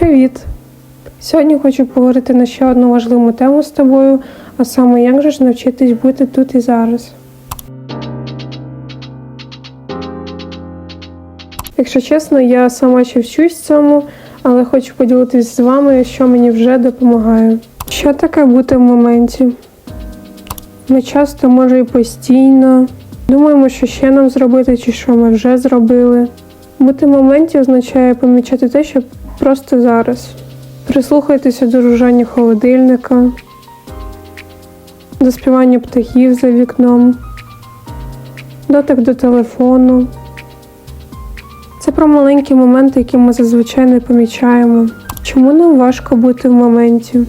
Привіт! Сьогодні хочу поговорити на ще одну важливу тему з тобою, а саме як же ж навчитись бути тут і зараз. Якщо чесно, я сама ще вчусь цьому, але хочу поділитись з вами, що мені вже допомагає. Що таке бути в моменті? Ми часто, може, і постійно думаємо, що ще нам зробити, чи що ми вже зробили. Бути в моменті означає помічати те, що просто зараз. Прислухайтеся до жужжання холодильника, до співання птахів за вікном, дотик до телефону. Це про маленькі моменти, які ми зазвичай не помічаємо. Чому нам важко бути в моменті?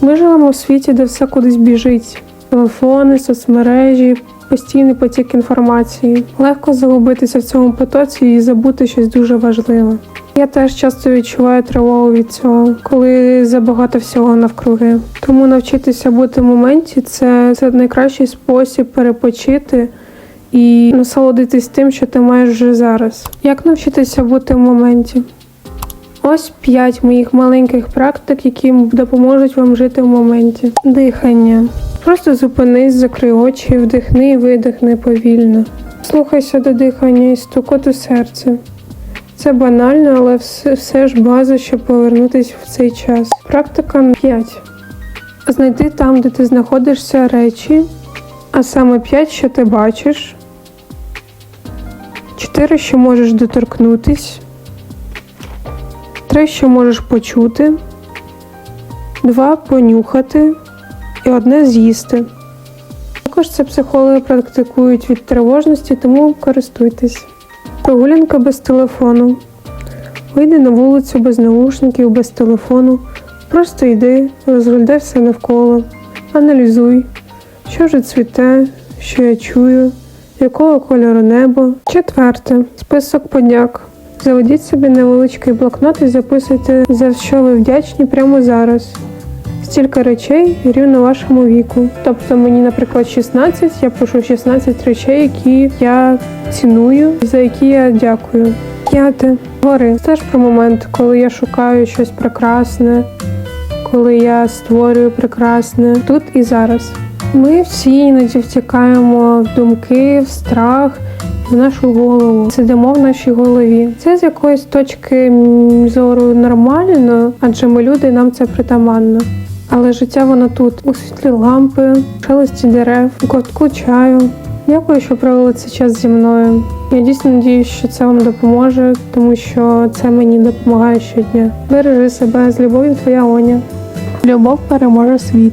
Ми живемо в світі, де все кудись біжить: телефони, соцмережі, постійний потік інформації. Легко загубитися в цьому потоці і забути щось дуже важливе. Я теж часто відчуваю тривогу від цього, коли забагато всього навкруги. Тому навчитися бути в моменті це, це найкращий спосіб перепочити і насолодитись тим, що ти маєш вже зараз. Як навчитися бути в моменті? Ось п'ять моїх маленьких практик, які допоможуть вам жити в моменті. Дихання. Просто зупинись, закрий очі, вдихни і видихни повільно. Слухайся до дихання і стукоту серця. Це банально, але все, все ж база, щоб повернутися в цей час. Практика 5. Знайди там, де ти знаходишся речі, а саме 5, що ти бачиш, 4, що можеш доторкнутись, 3, що можеш почути, 2 понюхати і одне з'їсти. Також це психологи практикують від тривожності, тому користуйтесь. Прогулянка без телефону. Вийди на вулицю без наушників, без телефону. Просто йди, розглядай все навколо, аналізуй, що вже цвіте, що я чую, якого кольору небо. Четверте. Список подяк. Заведіть собі невеличкий блокнот і записуйте, за що ви вдячні прямо зараз. Стільки речей рівно вашому віку. Тобто мені, наприклад, 16, я пишу 16 речей, які я ціную, за які я дякую. П'яте. Гори. Ж про момент, коли я шукаю щось прекрасне, коли я створюю прекрасне тут і зараз. Ми всі іноді втікаємо в думки, в страх, в нашу голову. Сидимо в нашій голові. Це з якоїсь точки зору нормально, адже ми люди, нам це притаманно. Але життя воно тут, у світлі лампи, шелесті дерев, у котку чаю. Дякую, що провели цей час зі мною. Я дійсно надіюсь, що це вам допоможе, тому що це мені допомагає щодня. Бережи себе з любов'ю, твоя Оня. Любов переможе світ.